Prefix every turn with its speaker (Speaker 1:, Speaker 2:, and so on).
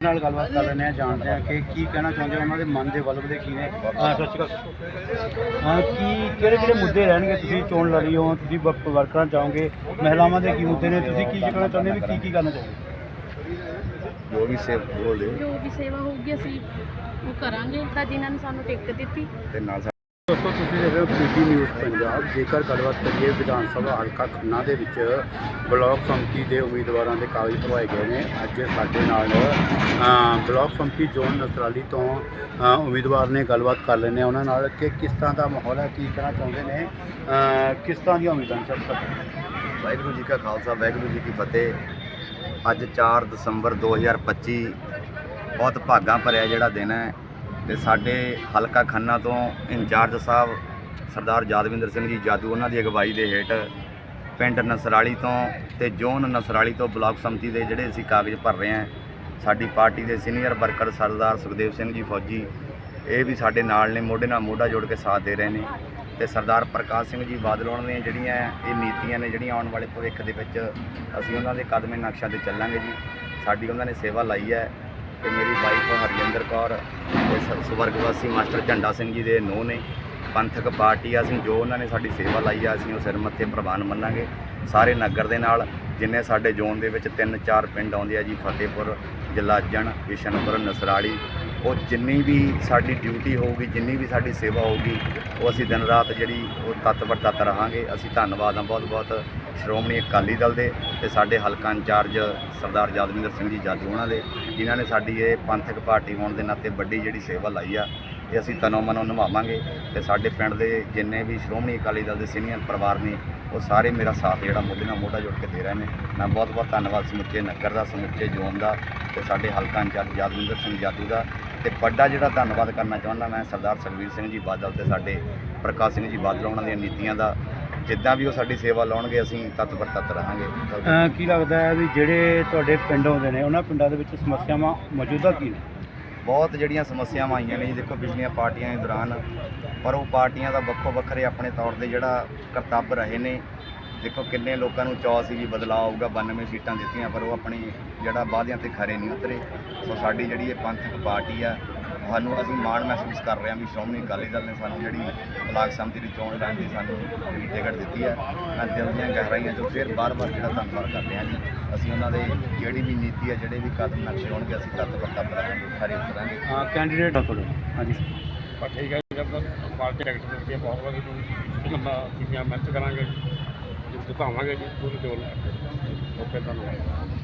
Speaker 1: ਨਾਲ ਗੱਲਬਾਤ ਕਰ ਲੈਂਦੇ ਆ ਜਾਣਦੇ ਆ ਕਿ ਕੀ ਕਹਿਣਾ ਚਾਹੁੰਦੇ ਆ ਉਹਨਾਂ ਦੇ ਮਨ ਦੇ ਵਲਵ ਦੇ ਕੀ ਨੇ? ਹਾਂ ਸਤਿ ਸ਼੍ਰੀ ਅਕਾਲ। ਹਾਂ ਕੀ ਕਿਹੜੇ ਕਿਹੜੇ ਮੁੱਦੇ ਰਹਿਣਗੇ ਤੁਸੀਂ ਚੋਣ ਲੜੀ ਹੋ? ਤੁਸੀਂ ਵਰਕਰਾਂ ਚਾਹੋਗੇ ਮਹਿਲਾਵਾਂ ਦੇ ਕੀ ਮੁੱਦੇ ਨੇ? ਤੁਸੀਂ ਕੀ ਕਹਿਣਾ ਚਾਹੁੰਦੇ ਹੋ ਵੀ ਕੀ ਕੀ ਕਰਨਾ ਚਾਹੋਗੇ
Speaker 2: ਜੋ ਵੀ ਸੇਵ ਬੋਲੇ
Speaker 3: ਜੋ ਵੀ ਸੇਵਾ ਹੋਊਗੀ ਅਸੀਂ ਉਹ ਕਰਾਂਗੇ। ਤਾਂ ਜਿਨ੍ਹਾਂ ਨੇ ਸਾਨੂੰ ਟਿਕਟ ਦਿੱਤੀ।
Speaker 2: ਤੇ ਨਾਲ
Speaker 1: ਦੋਸਤੋ ਤੁਸੀਂ ਦੇਖ ਰਹੇ ਹੋ ਪੀਟੀ ਨਿਊਜ਼ ਪੰਜਾਬ। ਜੇਕਰ ਗੱਲਬਾਤ ਕਰੀਏ ਵਿਧਾਨ ਸਭਾ ਹਲਕਾ ਖੰਨਾ ਦੇ ਵਿੱਚ ਬਲਾਕ ਸੰਮਤੀ ਦੇ ਉਮੀਦਵਾਰਾਂ ਦੇ ਕਾਗਜ਼ ਭਰਵਾਏ ਗਏ ਨੇ। ਅੱਜ ਸਾਡੇ ਨਾਲ ਅ, ਬਲਾਕ ਸੰਮਤੀ ਜ਼ੋਨ ਨਸਰਾਲੀ ਤੋਂ ਉਮੀਦਵਾਰ ਨੇ ਗੱਲਬਾਤ ਕਰ ਲੈਂਦੇ ਆ ਉਹਨਾਂ ਨਾਲ ਕਿ ਕਿਸ ਤਰ੍ਹਾਂ ਦਾ ਮਾਹੌਲ ਹੈ ਕੀ ਕਹਿਣਾ ਚਾਹੁੰਦੇ ਨੇ ਕਿਸ ਤਰ੍ਹਾਂ ਦੀਆਂ ਉਮੀਦਾਂ ਨੇ ਸਭ ਤੋਂ
Speaker 2: ਵਾਹਿਗੁਰੂ ਜੀ ਕਾ ਖਾਲਸਾ ਵਾਹਿਗੁਰੂ ਜੀ ਕੀ ਫਤਿਹ। ਅੱਜ 4 ਦਸੰਬਰ 2025 ਬਹੁਤ ਭਾਗਾਂ ਭਰਿਆ ਜਿਹੜਾ ਦਿਨ ਹੈ। ਤੇ ਸਾਡੇ ਹਲਕਾ ਖੰਨਾ ਤੋਂ ਇੰਚਾਰਜ ਸਾਹਿਬ ਸਰਦਾਰ ਯਾਦਵਿੰਦਰ ਸਿੰਘ ਜੀ ਜਾਦੂ, ਉਹਨਾਂ ਦੀ ਅਗਵਾਈ ਦੇ ਹੇਠ ਪਿੰਡ ਨਸਰਾਲੀ ਤੋਂ ਤੇ ਜੋਨ ਨਸਰਾਲੀ ਤੋਂ ਬਲਾਕ ਸੰਮਤੀ ਦੇ ਜਿਹੜੇ ਅਸੀਂ ਕਾਗਜ਼ ਭਰ ਰਹੇ ਹਾਂ, ਸਾਡੀ ਪਾਰਟੀ ਦੇ ਸੀਨੀਅਰ ਵਰਕਰ ਸਰਦਾਰ ਸੁਖਦੇਵ ਸਿੰਘ ਜੀ ਫੌਜੀ, ਇਹ ਵੀ ਸਾਡੇ ਨਾਲ ਨੇ, ਮੋਢੇ ਨਾਲ ਮੋਢਾ ਜੋੜ ਕੇ ਸਾਥ ਦੇ ਰਹੇ ਨੇ ਤੇ ਸਰਦਾਰ ਪ੍ਰਕਾਸ਼ ਸਿੰਘ ਜੀ ਬਾਦਲ ਉਹਨਾਂ ਦੀਆਂ ਜਿਹੜੀਆਂ ਇਹ ਨੀਤੀਆਂ ਨੇ, ਜਿਹੜੀਆਂ ਆਉਣ ਵਾਲੇ ਭਵਿੱਖ ਦੇ ਵਿੱਚ ਅਸੀਂ ਉਹਨਾਂ ਦੇ ਕਦਮੇ ਨਕਸ਼ਾ ਤੇ ਚੱਲਾਂਗੇ ਜੀ। ਸਾਡੀ ਉਹਨਾਂ ਨੇ ਸੇਵਾ ਲਾਈ ਹੈ ਤੇ ਮੇਰੀ ਵਾਈਫ ਹਰਜਿੰਦਰ ਕੌਰ ਤੇ ਸ- ਸਵਰਗਵਾਸੀ ਮਾਸਟਰ ਝੰਡਾ ਸਿੰਘ ਜੀ ਦੇ ਨੂੰਹ ਨੇ, ਪੰਥਕ ਪਾਰਟੀ ਆ ਅਸੀਂ ਜੋ ਉਹਨਾਂ ਨੇ ਸਾਡੀ ਸੇਵਾ ਲਾਈ ਆ, ਅਸੀਂ ਉਹ ਸਿਰ ਮੱਥੇ ਪ੍ਰਵਾਨ ਮੰਨਾਂਗੇ। ਸਾਰੇ ਨਗਰ ਦੇ ਨਾਲ ਜਿੰਨੇ ਸਾਡੇ ਜ਼ੋਨ ਦੇ ਵਿੱਚ ਤਿੰਨ ਚਾਰ ਪਿੰਡ ਆਉਂਦੇ ਆ ਜੀ, ਫਤਿਹਪੁਰ, ਜਲਾਜਣ, ਕਿਸ਼ਨਪੁਰ, ਨਸਰਾਲੀ, ਉਹ ਜਿੰਨੀ ਵੀ ਸਾਡੀ ਡਿਊਟੀ ਹੋਊਗੀ, ਜਿੰਨੀ ਵੀ ਸਾਡੀ ਸੇਵਾ ਹੋਊਗੀ, ਉਹ ਅਸੀਂ ਦਿਨ ਰਾਤ ਜਿਹੜੀ ਉਹ ਤਤਪਰ ਤਤ ਰਹਾਂਗੇ। ਅਸੀਂ ਧੰਨਵਾਦ ਹਾਂ ਬਹੁਤ ਬਹੁਤ ਸ਼੍ਰੋਮਣੀ ਅਕਾਲੀ ਦਲ ਦੇ ਤੇ ਸਾਡੇ ਹਲਕਾ ਇੰਚਾਰਜ ਸਰਦਾਰ ਯਾਦਵਿੰਦਰ ਸਿੰਘ ਜੀ ਜਾਦੂ ਉਹਨਾਂ ਦੇ। ਜਿਨ੍ਹਾਂ ਨੇ ਸਾਡੀ ਇਹ ਪੰਥਕ ਪਾਰਟੀ ਹੋਣ ਦੇ ਨਾਤੇ ਵੱਡੀ ਜਿਹੜੀ ਸੇਵਾ ਲਾਈ ਆ, ਇਹ ਅਸੀਂ ਤਨੋਂ ਮਨੋਂ ਨਿਭਾਵਾਂਗੇ ਤੇ ਸਾਡੇ ਪਿੰਡ ਦੇ ਜਿੰਨੇ ਵੀ ਸ਼੍ਰੋਮਣੀ ਅਕਾਲੀ ਦਲ ਦੇ ਸੀਨੀਅਰ ਪਰਿਵਾਰ ਨੇ, ਉਹ ਸਾਰੇ ਮੇਰਾ ਸਾਥ ਜਿਹੜਾ ਮੋਢੇ ਨਾਲ ਮੋਢਾ ਜੋੜ ਕੇ ਦੇ ਰਹੇ ਨੇ। ਮੈਂ ਬਹੁਤ ਬਹੁਤ ਧੰਨਵਾਦ ਸਮੁੱਚੇ ਨਗਰ ਦਾ, ਸਮੁੱਚੇ ਜ਼ੋਨ ਦਾ ਤੇ ਸਾਡੇ ਹਲਕਾ ਇੰਚਾਰਜ ਯਾਦਵਿੰਦਰ ਸਿੰਘ ਜਾਦੂ ਦਾ ਤੇ ਵੱਡਾ ਜਿਹੜਾ ਧੰਨਵਾਦ ਕਰਨਾ ਚਾਹੁੰਦਾ ਮੈਂ ਸਰਦਾਰ ਸੁਖਬੀਰ ਸਿੰਘ ਜੀ ਬਾਦਲ ਤੇ ਸਾਡੇ ਪ੍ਰਕਾਸ਼ ਸਿੰਘ ਜੀ ਬਾਦਲ, ਉਹਨਾਂ ਦੀਆਂ ਨੀਤੀਆਂ ਦਾ ਜਿੱਦਾਂ ਵੀ ਉਹ ਸਾਡੀ ਸੇਵਾ ਲਾਉਣਗੇ ਅਸੀਂ ਤਤਪਰ ਤਤ ਰਹਾਂਗੇ।
Speaker 1: ਕੀ ਲੱਗਦਾ ਹੈ ਵੀ ਜਿਹੜੇ ਤੁਹਾਡੇ ਪਿੰਡ ਆਉਂਦੇ ਨੇ ਉਹਨਾਂ ਪਿੰਡਾਂ ਦੇ ਵਿੱਚ ਸਮੱਸਿਆਵਾਂ ਮੌਜੂਦਾ ਕੀ ਨੇ?
Speaker 2: ਬਹੁਤ ਜਿਹੜੀਆਂ ਸਮੱਸਿਆਵਾਂ ਆਈਆਂ ਨੇ ਜੀ ਦੇਖੋ ਪਿਛਲੀਆਂ ਪਾਰਟੀਆਂ ਦੇ ਦੌਰਾਨ ਪਰ ਉਹ ਪਾਰਟੀਆਂ ਦਾ ਵੱਖੋ ਵੱਖਰੇ ਆਪਣੇ ਤੌਰ ਤੇ ਜਿਹੜਾ ਕਰਤੱਵ ਰਹੇ ਨੇ। ਦੇਖੋ ਕਿੰਨੇ ਲੋਕਾਂ ਨੂੰ ਚਾਅ ਸੀ ਵੀ ਬਦਲਾਅ ਆਊਗਾ 92 ਸੀਟਾਂ ਦਿੱਤੀਆਂ ਪਰ ਉਹ ਆਪਣੀ ਜਿਹੜਾ ਵਾਅਦਿਆਂ ਤੇ ਖਰੇ ਨਹੀਂ ਉਤਰੇ। ਸੋ ਸਾਡੀ ਜਿਹੜੀ ਇਹ ਪੰਥਕ ਪਾਰਟੀ ਆ ਸਾਨੂੰ ਅਸੀਂ ਮਾਣ ਮਹਿਸੂਸ ਕਰ ਰਹੇ ਹਾਂ ਵੀ ਸ਼੍ਰੋਮਣੀ ਅਕਾਲੀ ਦਲ ਨੇ ਸਾਨੂੰ ਜਿਹੜੀ ਬਲਾਕ ਸੰਮਤੀ ਦੀ ਚੋਣ ਲੜਨ ਦੀ ਸਾਨੂੰ ਜਿਹੜੀ ਟਿਕਟ ਦਿੱਤੀ ਹੈ। ਮੈਂ ਦਿਲ ਦੀਆਂ ਗਹਿਰਾਈਆਂ ਤੋਂ ਫਿਰ ਬਾਰ-ਬਾਰ ਜਿਹੜਾ ਧੰਨਵਾਦ ਕਰਦੇ ਹਾਂ ਜੀ। ਅਸੀਂ ਉਹਨਾਂ ਦੇ ਜਿਹੜੀ ਵੀ ਨੀਤੀ ਹੈ ਜਿਹੜੇ ਵੀ ਕਦਮ ਨਕਸ਼ੇ ਹੋਣਗੇ ਅਸੀਂ ਤੱਤ ਪਰ ਤੱਤ ਰਹਾਂਗੇ ਖਰੇ ਉਤਰਾਂਗੇ
Speaker 1: ਹਾਂ ਕੈਂਡੀਡੇਟ ਆ ਤੁਹਾਡੇ। ਹਾਂਜੀ।
Speaker 4: ਪਰ ਠੀਕ ਹੈ ਜਦ ਤੱਕ ਪਾਰਟੀ ਟਿਕਟ ਦਿੱਤੀ ਹੈ ਬਹੁਤ ਵਧੀਆ ਨੂੰ ਲੰਬਾ ਚੀਜ਼ਾਂ ਮਿਹਨਤ ਕਰਾਂਗੇ ਜਿਤਾਵਾਂਗੇ ਜੀ ਪੂਰੀ ਜੋਰ ਓਕੇ ਧੰਨਵਾਦ।